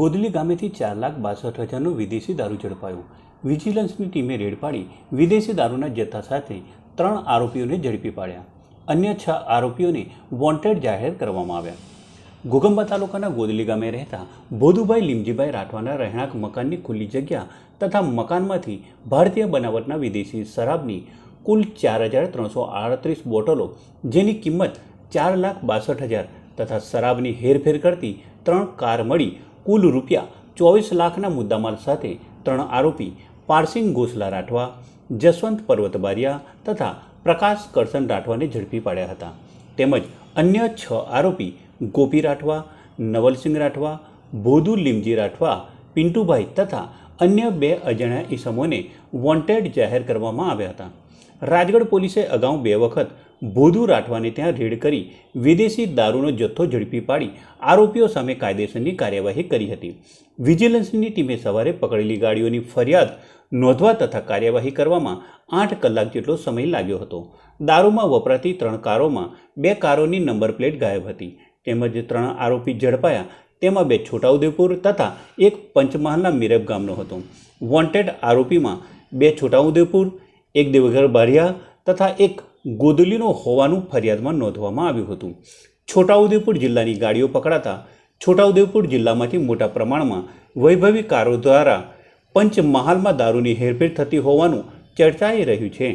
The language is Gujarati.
ગોદલી ગામેથી ચાર લાખ બાસઠ હજારનું વિદેશી દારૂ ઝડપાયું. વિજિલન્સની ટીમે રેડ પાડી વિદેશી દારૂના જથ્થા સાથે ત્રણ આરોપીઓને ઝડપી પાડ્યા. અન્ય છ આરોપીઓને વોન્ટેડ જાહેર કરવામાં આવ્યા. ઘોગંબા તાલુકાના ગોદલી ગામે રહેતા ભોધુભાઈ લીમજીભાઈ રાઠવાના રહેણાંક મકાનની ખુલ્લી જગ્યા તથા મકાનમાંથી ભારતીય બનાવટના વિદેશી શરાબની કુલ ચાર હજાર ત્રણસો આડત્રીસ બોટલો, જેની કિંમત ચાર લાખ બાસઠ હજાર તથા શરાબની હેરફેર કરતી ત્રણ કાર મળી કુલ રૂપિયા ચોવીસ લાખના મુદ્દામાલ સાથે ત્રણ આરોપી પારસિંગ ગોસલા રાઠવા, જસવંત પર્વત બારિયા તથા પ્રકાશ કરસન રાઠવાને ઝડપી પાડ્યા હતા. તેમજ અન્ય છ આરોપી ગોપી રાઠવા, નવલસિંહ રાઠવા, ભોદુ લીમજી રાઠવા, પિન્ટુભાઈ તથા અન્ય બે અજાણ્યા ઈસમોને વોન્ટેડ જાહેર કરવામાં આવ્યા હતા. રાજગઢ પોલીસે અગાઉ બે વખત ભોદુ રાઠવાને ત્યાં રેડ કરી વિદેશી દારૂનો જથ્થો ઝડપી પાડી આરોપીઓ સામે કાયદેસરની કાર્યવાહી કરી હતી. વિજિલન્સની ટીમે સવારે પકડેલી ગાડીઓની ફરિયાદ નોંધવા તથા કાર્યવાહી કરવામાં આઠ કલાક જેટલો સમય લાગ્યો હતો. દારૂમાં વપરાતી ત્રણ કારોમાં બે કારોની નંબર પ્લેટ ગાયબ હતી. તેમજ ત્રણ આરોપી ઝડપાયા. તેમાં બે છોટાઉદેપુર તથા એક પંચમહાલના મિરેબ ગામનો હતો. વોન્ટેડ આરોપીમાં બે છોટાઉદેપુર એક દેવઘર બારિયા તથા એક ગોદલીનો હોવાનું ફરિયાદમાં નોંધવામાં આવ્યું હતું. છોટાઉદેપુર જિલ્લાની ગાડીઓ પકડાતા છોટાઉદેપુર જિલ્લામાંથી મોટા પ્રમાણમાં વૈભવી કારો દ્વારા પંચમહાલમાં દારૂની હેરફેર થતી હોવાનું ચર્ચાઈ રહ્યું છે.